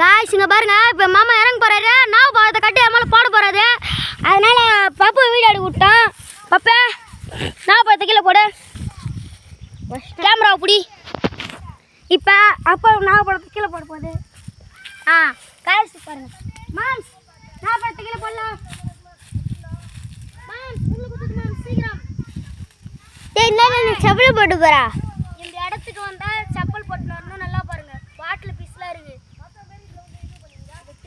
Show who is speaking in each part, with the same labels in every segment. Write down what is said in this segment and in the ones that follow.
Speaker 1: Guys இங்கே பாருங்க. இப்போ மாமா இறங்க போறாரு. நான் போகிறத கட்டி அம்மாவில் போட போறாரு. அதனால பப்பு வீடியோ எடுக்க விட்டோம் பப்பே நான் போகிறத கீழே போடு. கேமராவை பிடி. இப்போ அப்போ நான் போகிறத கீழே போட போகுது. ஆ காய்ஸ் பாருங்க. மாம்ஸ் நான் போகிறத கீழே போடலாம். மாம்ஸ் மாம்ஸ் சீக்கிரம்.
Speaker 2: என்ன போட்டு போறா
Speaker 1: இந்த இடத்துக்கு வந்தா செப்பல் போட்டு வரணும் நல்லா பாருங்க பாட்டில் பீஸ்லாம் இருக்கு வெட்டி கப்பாலையா கடைசி மாம்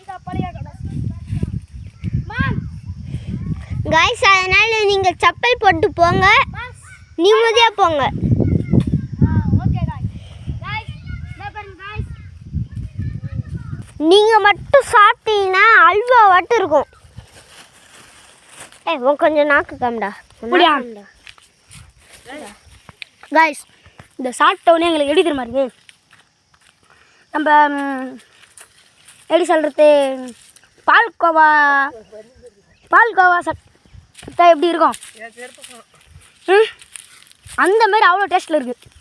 Speaker 2: காய்ஸ் அதனால நீங்க செப்பல் போட்டு போங்க.
Speaker 1: மாஸ்
Speaker 2: நிம்மதியா போங்க.
Speaker 1: ஆ ஓகே காய்ஸ் காய்ஸ் என்ன பாருங்க காய்ஸ்
Speaker 2: நீங்க மட்டும் சாப்பிட்டீங்கன்னா அல்வா மட்டும் இருக்கும். உன் கொஞ்சம் நாக்கு காம்டா.
Speaker 1: காய்ஸ் இந்த சாப்பிட்டவுடனே எங்களுக்கு தெரியுமா இருக்கு நம்ம எப்படி சொல்கிறது பால்கோவா பால்கோவா சட்டை எப்படி இருக்கும்? ம்? அந்த மாதிரி அவ்வளோ டேஸ்ட்டில் இருக்குது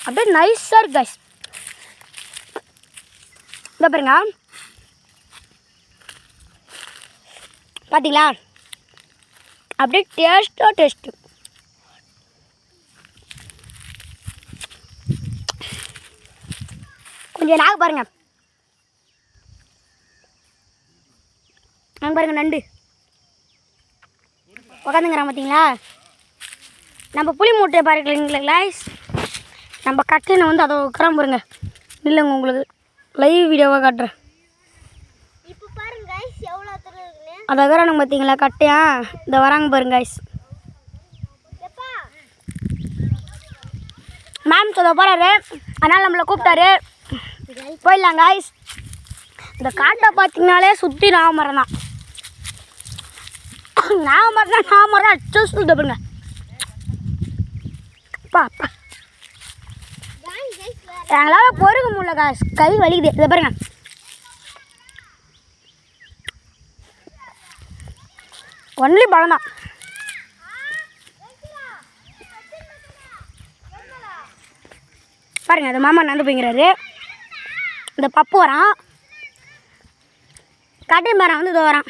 Speaker 1: அப்படியே நைஸாக இருக்கு கைஸ் இந்த பாருங்க. பார்த்தீங்களா அப்படியே டேஸ்ட்டாக டேஸ்ட்டு கொஞ்சம் நாக பாருங்கள் அங்கே பாருங்க நண்டு. உட்காந்துங்கிறான் பார்த்தீங்களா நம்ம புளி மூட்டையை பாருங்களா லைஸ் நம்ம கட்டினை வந்து அதை உட்காரம் பாருங்க. இல்லைங்க உங்களுக்கு லைவ் வீடியோவாக காட்டுறேன். அதை வரானுங்க பார்த்தீங்களா கட்டையா? இந்த வராங்க பாருங்க
Speaker 2: எப்பா?
Speaker 1: மேம் சொல்ல போகிறாரு அதனால் நம்மளை கூப்பிட்டாரு. போயிடலாம் guys. இந்த காட்டை பார்த்தீங்கனாலே சுற்றி நாமரம் தான் நாமரம் தான் நாமரம் அச்சோ சொல்லுது பாருங்க.
Speaker 2: பாப்பா.
Speaker 1: எங்களால் பொறுக்க முடியல காசு கை வலிக்குது. இதை பாருங்க. ஒன்லி பழம் தான். பாருங்க அது மாமா நடந்து போய்ங்கிறாரு இந்த பப்பு வரான். கட்டை மரம் வந்து இதோ வரான்.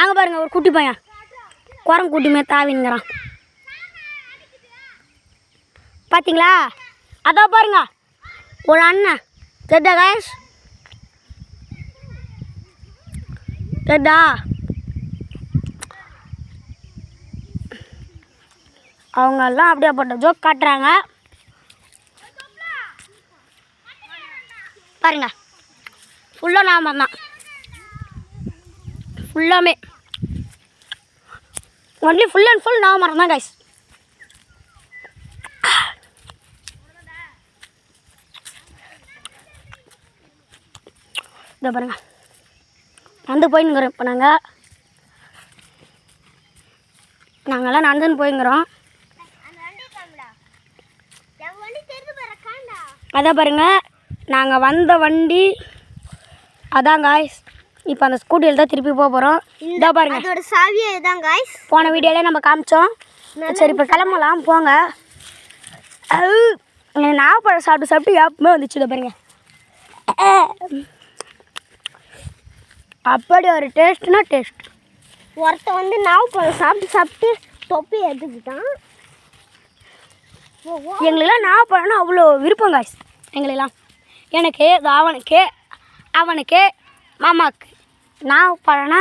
Speaker 1: அங்கே பாருங்க ஒரு குட்டி பையன். குரங்கு குட்டிமே தாவின்ங்கிறான் பார்த்தீங்களா அதோ பாருங்க ஒரு அண்ணன். தெரிதா காய்ஸ் தெரிதா அவங்க எல்லாம் அப்படியேப்பட்ட ஜோக் காட்டுறாங்க. பாருங்க ஃபுல்லாக நாம தான் ஃபுல்லாமே ஒன்லி ஃபுல் அண்ட் ஃபுல் நான் மரம் தான் கைஸ் இதோ பாருங்க. நடந்து போயிங்கிறோம் இப்போ நாங்கள் நாங்கள்லாம் நடந்துன்னு போயிங்கிறோம் அதான் பாருங்க நாங்கள் வந்த வண்டி அதான் காய்ஸ் இப்போ அந்த ஸ்கூட்டியில் தான் திருப்பி போக போகிறோம் இதோ பாருங்க.
Speaker 2: அதோட சாவியே இதுதான் காய்ஸ்
Speaker 1: போன வீடியோலே நம்ம காமிச்சோம். சரி இப்போ கிளம்பலாம் போங்க. எனக்கு நாகப்பழம் சாப்பிட்டு சாப்பிட்டு எப்பவுமே வந்துச்சு இதை பாருங்க. அப்படி ஒரு டேஸ்ட்னா டேஸ்ட்
Speaker 2: ஒருத்தன் வந்து நாவு பழம் சாப்பிட்டு சாப்பிட்டு தொப்பி எடுத்துக்கிட்டான்.
Speaker 1: எங்களுக்கெல்லாம் நாகப்பழம்னா அவ்வளோ விருப்பம் காய்ஸ் எங்களுக்கெல்லாம். எனக்கு அவனுக்கு அவனுக்கு மாமாக்கு. நாகப்பழம்னா